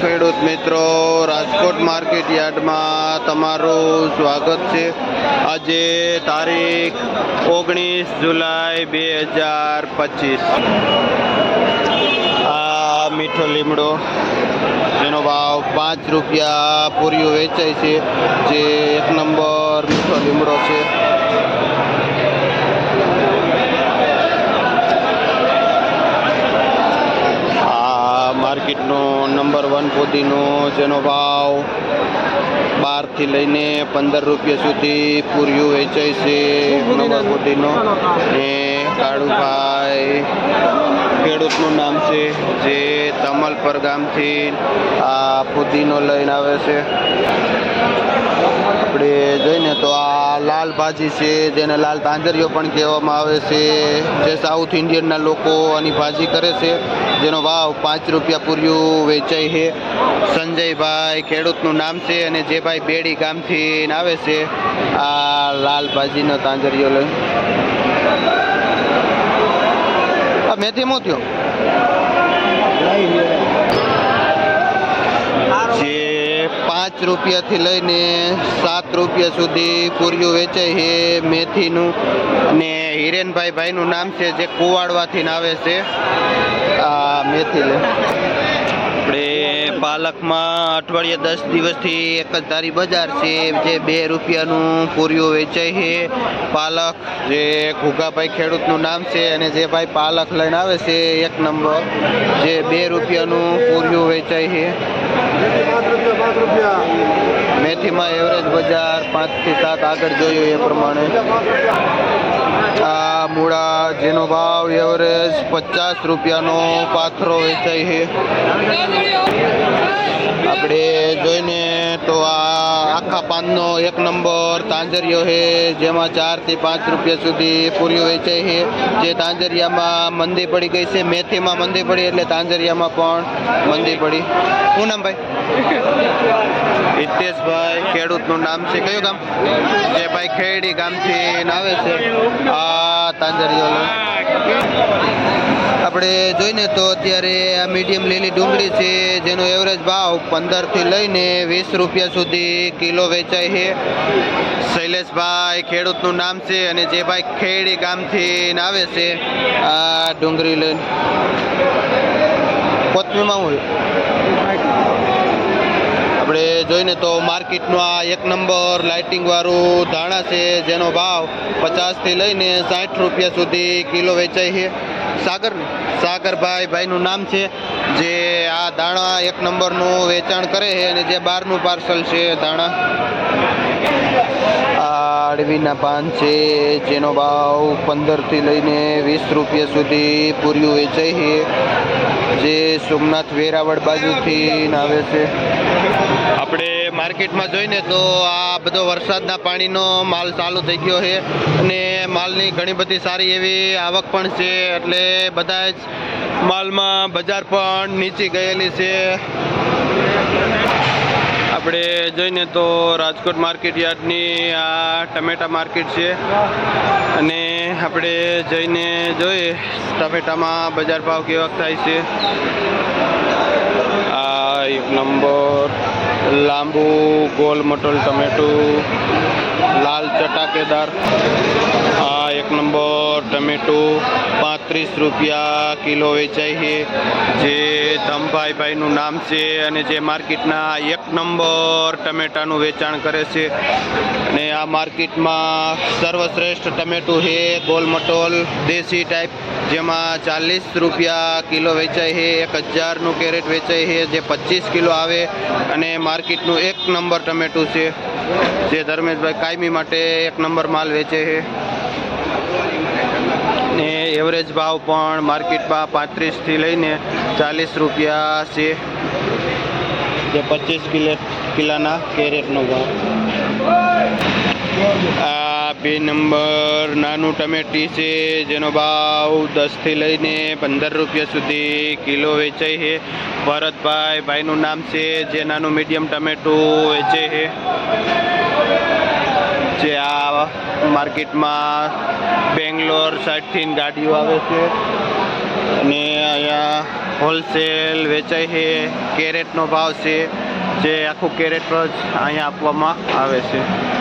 ખેડૂત મિત્રો, રાજકોટ માર્કેટ યાર્ડમાં તમારું સ્વાગત છે. આજે તારીખ ઓગણીસ જુલાઈ બે હજાર પચીસ. આ મીઠો લીમડો, જેનો ભાવ પાંચ રૂપિયા પૂરીઓ વેચાય છે, જે એક નંબર મીઠો લીમડો છે આ માર્કેટનો નંબર વન પોતીનો, જેનો ભાવ બારથી લઈને પંદર રૂપિયા સુધી પૂર્યું વેચાય છે નંબર પોતીનો. ને કાળુભાઈ ખેડૂતનું નામ છે, જે તમલપર ગામથી આ પુદીનો લઈને આવે છે. આપણે જોઈને તો આ લાલ ભાજી છે, જેને લાલ તાંજરીઓ પણ કહેવામાં આવે છે, જે સાઉથ ઇન્ડિયનના લોકો આની ભાજી કરે છે. જેનો ભાવ પાંચ રૂપિયા પૂર્યું વેચાય છે. સંજયભાઈ ખેડૂતનું નામ છે અને જે ભાઈ બેડી ગામથી આવે છે, આ લાલ ભાજીનો તાંજરીઓ લઈ મેથી હું થયો જે પાંચ રૂપિયાથી લઈને સાત રૂપિયા સુધી પૂર્યું વેચાય છે મેથીનું. અને હિરેનભાઈ ભાઈનું નામ છે જે કુવાડવાથી આવે છે. આ મેથી પાલકમાં અઠવાડિયે દસ દિવસથી એક જ ધારી બજાર છે, જે બે રૂપિયાનું પૂર્યું વેચાય છે. પાલક, જે ઘુગાભાઈ ખેડૂતનું નામ છે અને જે ભાઈ પાલક લઈને આવે છે, એક નંબર, જે બે રૂપિયાનું પૂર્યું વેચાય છે. મેથીમાં એવરેજ બજાર પાંચથી સાત આગળ જોયું એ પ્રમાણે. જેનો ભાવ એવરેજ પચાસ રૂપિયાનો પાથરો વેચાય છે. આપણે જોઈને તો આ આખા પાનનો એક નંબર તાંજરિયો છે, જેમાં ચારથી પાંચ રૂપિયા સુધી પૂરીઓ વેચાય છે. જે તાંજરિયામાં મંદી પડી ગઈ છે, મેથીમાં મંદી પડી, એટલે તાંજરિયામાં પણ મંદી પડી. શું ભાઈ? હિતેશભાઈ ખેડૂતનું નામ છે. કયું ગામ? જે ભાઈ ખેડી ગામથી આવે છે. આ તાંજરિયો આપણે જોઈને તો અત્યારે આ મીડિયમ લીલી ડુંગળી છે, જેનો એવરેજ ભાવ પંદરથી લઈને વીસ રૂપિયા સુધી કિલો વેચાય છે. શૈલેષભાઈ ખેડૂતનું નામ છે અને જે ભાઈ ખેડી ગામથી આવે છે, આ ડુંગળી લઈને. કોથમીમાં હું આપણે જોઈને તો માર્કેટનું આ એક નંબર લાઇટિંગવાળું ધાણા છે, જેનો ભાવ પચાસથી લઈને સાઠ રૂપિયા સુધી કિલો વેચાય છે. સાગર, સાગરભાઈ ભાઈનું નામ છે, જે આ દાણા એક નંબરનું વેચાણ કરે છે અને જે બહારનું પાર્સલ છે દાણા આ અળવીના પાન છે, જેનો ભાવ પંદરથી લઈને વીસ રૂપિયા સુધી પૂર્યું વેચાય છે. જે સોમનાથ વેરાવળ બાજુથી આવે છે. આપણે માર્કેટમાં જોઈને તો આ બધો વરસાદના પાણીનો માલ ચાલુ થઈ ગયો છે અને માલની ઘણી બધી સારી એવી આવક પણ છે એટલે બધા જ માલમાં બજાર પણ નીચી ગયેલી છે. આપણે જોઈને તો રાજકોટ માર્કેટ યાર્ડની આ ટમેટા માર્કેટ છે અને આપણે જઈને જોઈએ ટમેટામાં બજાર ભાવ કેવા થાય છે. આ એક નંબર, લાંબુ ગોલ મટોલ ટમેટું, લાલ ચટાકેદાર. આ એક નંબર ટમેટું પાંત્રીસ રૂપિયા કિલો વેચાય છે. જે ધમભાઈ ભાઈનું નામ છે અને જે માર્કેટના એક નંબર ટમેટાનું વેચાણ કરે છે. અને આ માર્કેટમાં સર્વશ્રેષ્ઠ ટમેટું છે, ગોલ મટોલ, દેશી ટાઈપ જેમાં ચાલીસ રૂપિયા કિલો વેચાય છે, એક હજારનું કેરેટ વેચાય છે, જે પચીસ કિલો આવે અને માર્કેટનું એક નંબર ટમેટું છે. જે ધર્મેશભાઈ કાયમી માટે એક નંબર માલ વેચે છે. એવરેજ ભાવ પણ માર્કેટમાં પાંત્રીસથી લઈને ચાલીસ રૂપિયા છે. જે પચીસ કિલો કિલાના કેરેટનો ભાવ. આ બે નંબર નાનું ટમેટી છે, જેનો ભાવ દસથી લઈને પંદર રૂપિયા સુધી કિલો વેચાય છે. ભરતભાઈ ભાઈનું નામ છે, જે નાનું મીડિયમ ટમેટું વેચે છે. જે આ માર્કેટમાં બેંગ્લોર સાઈડથી ગાડીઓ આવે છે. અને અહીંયા હોલસેલ વેચાય છે. કેરેટનો ભાવ છે જે આખું કેરેટ જ અહીંયા આપવામાં આવે છે.